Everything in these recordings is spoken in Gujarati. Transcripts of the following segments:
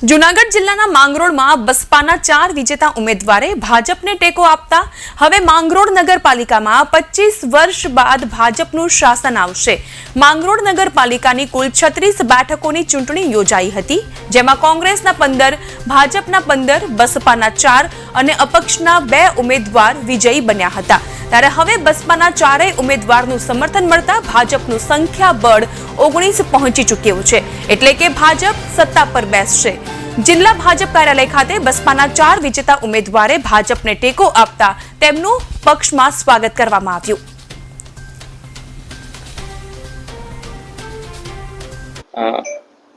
જુનાગઢ જિલ્લાના માંગરોળમાં બસપાના ચાર વિજેતા ઉમેદવારે ભાજપને ટેકો આપતા હવે માંગરોળ નગરપાલિકામાં પચીસ વર્ષ બાદ ભાજપનું શાસન આવશે. માંગરોળ નગરપાલિકાની કુલ છત્રીસ બેઠકોની ચૂંટણી યોજાઈ હતી, જેમાં કોંગ્રેસના પંદર, ભાજપના પંદર, બસપાના ચાર અને અપક્ષના બે ઉમેદવાર વિજયી બન્યા હતા. ત્યારે હવે બસપાના ચારેય ઉમેદવારનું સમર્થન મળતા ભાજપનું સંખ્યાબળ ઓગણીસ પહોંચી ચૂક્યું છે. એટલે કે ભાજપ સત્તા પર બેસશે. જિલ્લા ભાજપ કાર્યાલય ખાતે બસપાના ચાર વિજેતા ઉમેદવારે ભાજપને ટેકો આપતા તેમનું પક્ષમાં સ્વાગત કરવામાં આવ્યું.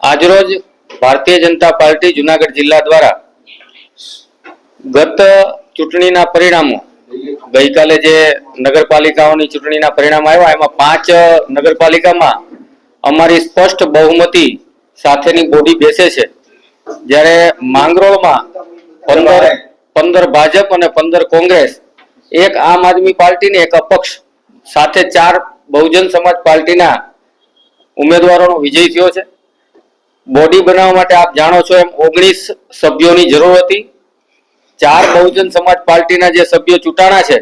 આજરોજ ભારતીય જનતા પાર્ટી જુનાગઢ જિલ્લા દ્વારા ગત ચૂંટણીના પરિણામો ગઈકાલે જે નગરપાલિકાઓની ચૂંટણીના પરિણામ આવ્યા, એમાં પાંચ નગરપાલિકામાં અમારી સ્પષ્ટ બહુમતી સાથેની બોડી બેસે છે. જ્યારે માંગરોળમાં પંદર પંદર ભાજપ અને પંદર કોંગ્રેસ, એક આમ આદમી પાર્ટી ને એક અપક્ષ સાથે ચાર બહુજન સમાજ પાર્ટીના ઉમેદવારોનો વિજય થયો છે. બોડી બનાવવા માટે આપ જાણો છો એમ ઓગણીસ સભ્યોની જરૂર હતી. ચાર બહુજન સમાજ પાર્ટીના જે સભ્યો ચૂંટાણા છે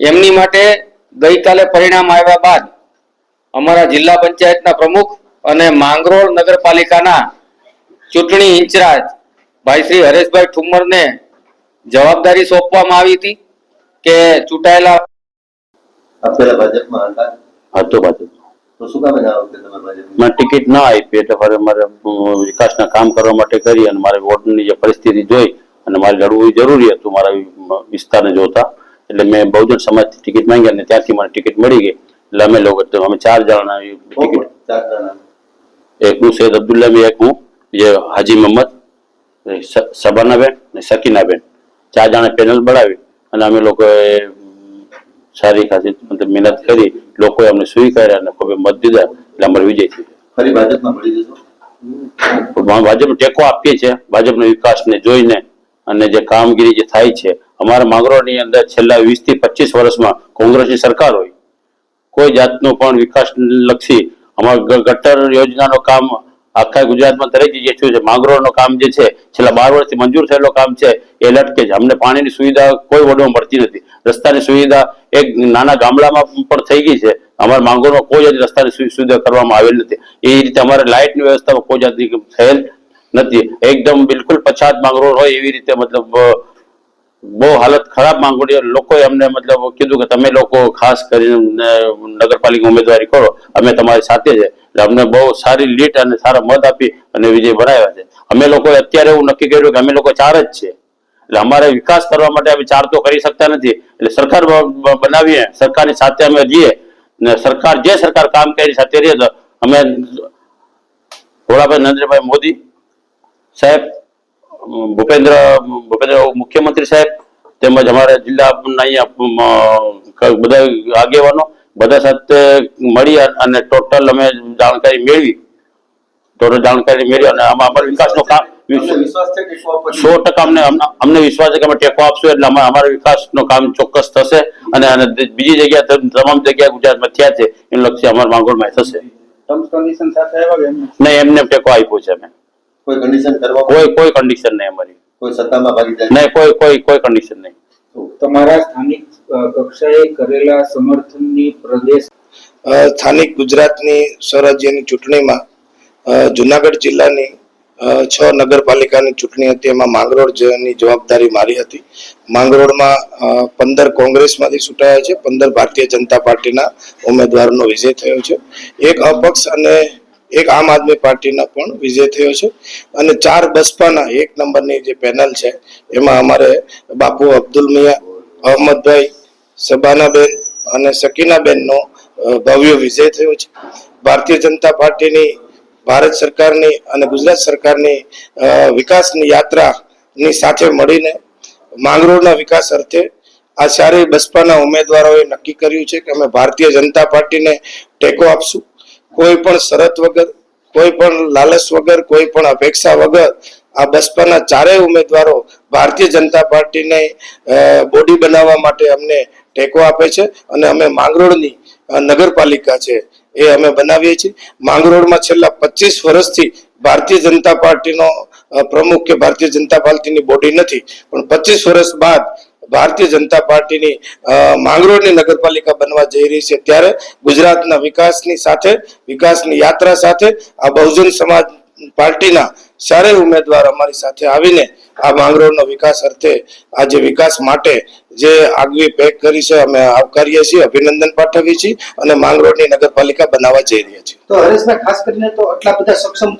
એમની માટે ગઈકાલે પરિણામ આવ્યા બાદ અમારા જિલ્લા પંચાયતના પ્રમુખ અને માંગરોળ નગરપાલિકાના ચૂંટણી ઇન્ચાર્જ ભાઈ શ્રી હરેશભાઈ ઠુમ્મરને જવાબદારી સોંપવામાં આવી હતી કે ચૂંટાયેલા ભાજપમાં હતા? હતો ભાજપ. ટિકિટ ના આપી એટલે મારે વિકાસના કામ કરવા માટે કરી અને મારે વોર્ડની જે પરિસ્થિતિ જોઈ અને મારે લડવું જરૂરી હતું મારા વિસ્તારને જોતા. એટલે મેં બહુજન સમાજથી ટિકિટ માંગી અને ત્યાંથી મને ટિકિટ મળી ગઈ. એટલે અમે લોકો અમે ચાર જણા ટિકિટ એક હું સૈયદ અબ્દુલ્લા બી એક હું જે હાજી મોહમ્મદ સબાના સબાનાબેન અને સકીનાબેન ચાર જણા પેનલ બનાવી અને અમે લોકોએ સારી ખાસી મતલબ મહેનત કરી લોકોએ અમને સ્વીકાર્યા અને ખૂબ મત દીધા. એટલે અમારો વિજય થયો. ફરી ભાજપમાં ટેકો આપીએ છીએ. ભાજપના વિકાસને જોઈને અને જે કામગીરી જે થાય છે, અમારા માંગરોળની અંદર છેલ્લા વીસથી પચીસ વર્ષમાં કોંગ્રેસની સરકાર હોય, કોઈ જાતનું પણ વિકાસ લક્ષી અમારા ગટર યોજનાનો કામ આખા ગુજરાતમાં દરેક જગ્યાએ થયું છે. માંગરોળનો કામ જે છે, છેલ્લા બાર વર્ષથી મંજૂર થયેલો કામ છે, એ લટકે છે. અમને પાણીની સુવિધા કોઈ વડમાં મળતી નથી. રસ્તાની સુવિધા એક નાના ગામડામાં પણ થઈ ગઈ છે. અમારા માંગરોળમાં કોઈ જાતની રસ્તાની સુવિધા કરવામાં આવેલ નથી. એ રીતે અમારે લાઇટની વ્યવસ્થામાં કોઈ જાતની થયેલ નથી. એકદમ બિલકુલ પછાત માંગરોળ હોય એવી રીતે મતલબ બહુ હાલત ખરાબ માંગોળી લોકોએ અમને મતલબ કીધું કે તમે લોકો ખાસ કરીને નગરપાલિકા ઉમેદવારી કરો, અમે તમારી સાથે છે. એટલે અમને બહુ સારી લીટ અને સારા મત આપી અને વિજય બનાવ્યા છે. અમે લોકો અત્યારે એવું નક્કી કર્યું કે અમે લોકો ચાર જ છે. એટલે અમારે વિકાસ કરવા માટે અમે ચાર તો કરી શકતા નથી. એટલે સરકાર બનાવીએ, સરકારની સાથે અમે રહીએ. ને સરકાર, જે સરકાર કામ કરી સાથે રહીએ તો અમે, વડાપ્રધાન નરેન્દ્રભાઈ મોદી સાહેબ ભૂપેન્દ્ર ભૂપેન્દ્ર મુખ્યમંત્રી સાહેબ તેમજ અમારા જિલ્લા અહીંયા બધા આગેવાનો બધા સાથે મળી અને ટોટલ અમે જાણકારી મેળવી. ટોટલ જાણકારી મેળવી અને આમાં અમારા વિકાસનો કામ સો ટકા અમને અમને- વિશ્વાસ છે કે અમે ટેકો આપશું એટલે અમારા વિકાસનું કામ ચોક્કસ થશે અને બીજી જગ્યા તમામ- જગ્યા ગુજરાતમાં થયા છે એનું લક્ષ્ય અમારા માંગોળમાં થશે. નહીં એમને ટેકો આપ્યો છે અમે. કોઈ કન્ડિશન કરવા કોઈ કોઈ કન્ડિશન નહીં અમારી. કોઈ સત્તામાં ભાગીદારી નહીં કોઈ કોઈ કોઈ કન્ડિશન નહીં. તમારા સ્થાનિક કક્ષાએ કરેલા સમર્થનની પ્રદેશ? સ્થાનિક ગુજરાતની સ્વરાજ્યની ચૂંટણીમાં જુનાગઢ જિલ્લાની છ નગરપાલિકાની ચૂંટણી હતી. એમાં માંગરોળની જવાબદારી મારી હતી. માંગરોળમાં પંદર કોંગ્રેસમાંથી ચૂંટાયા છે. પંદર ભારતીય જનતા પાર્ટીના ઉમેદવારનો વિજય થયો છે. એક અપક્ષ અને એક આમ આદમી પાર્ટીના પણ વિજય થયો છે. અને ચાર બસપાના એક નંબરની જે પેનલ છે, એમાં અમારે બાપુ અબ્દુલ મિયા, અહમદભાઈ, સબાનાબેન અને સકીનાબેનનો ભવ્ય વિજય થયો છે. ભારતીય જનતા પાર્ટીની, ભારત સરકારની અને ગુજરાત સરકારની વિકાસની યાત્રાની સાથે મળીને માંગરોળના વિકાસ અર્થે આ ચારેય બસપાના ઉમેદવારોએ નક્કી કર્યું છે કે અમે ભારતીય જનતા પાર્ટીને ટેકો આપશું. કોઈ પણ શરત વગર, કોઈ પણ લાલચ વગર, કોઈ પણ અપેક્ષા વગર આ બસપાના ચારેય ઉમેદવારો ભારતીય જનતા પાર્ટીને બોડી બનાવવા માટે અમને ટેકો આપે છે અને અમે માંગરોળની નગરપાલિકા છે એ અમે બનાવીએ છીએ. માંગરોળમાં છેલ્લા પચીસ વર્ષથી ભારતીય જનતા પાર્ટીનો પ્રમુખ કે ભારતીય જનતા પાર્ટીની બોડી નથી. પણ પચીસ વર્ષ બાદ ભારતીય જનતા પાર્ટીની માંગરોળની નગરપાલિકા બનવા જઈ રહી છે ત્યારે ગુજરાતના વિકાસની સાથે, વિકાસની યાત્રા સાથે, આ બહુજન સમાજ પાર્ટીના સારે ઉમેદવાર અમારી સાથે આવીને આ માંગરોળનો વિકાસ અર્થે આજે વિકાસ માટે જે આગવી પેક કરી છે, અમે આવકારીએ છીએ, અભિનંદન પાઠવીએ છીએ અને માંગરોળની નગરપાલિકા બનાવવા જઈ રહ્યા છીએ. તો હરેશભાઈ, ખાસ કરીને તો આટલા બધા સક્ષમ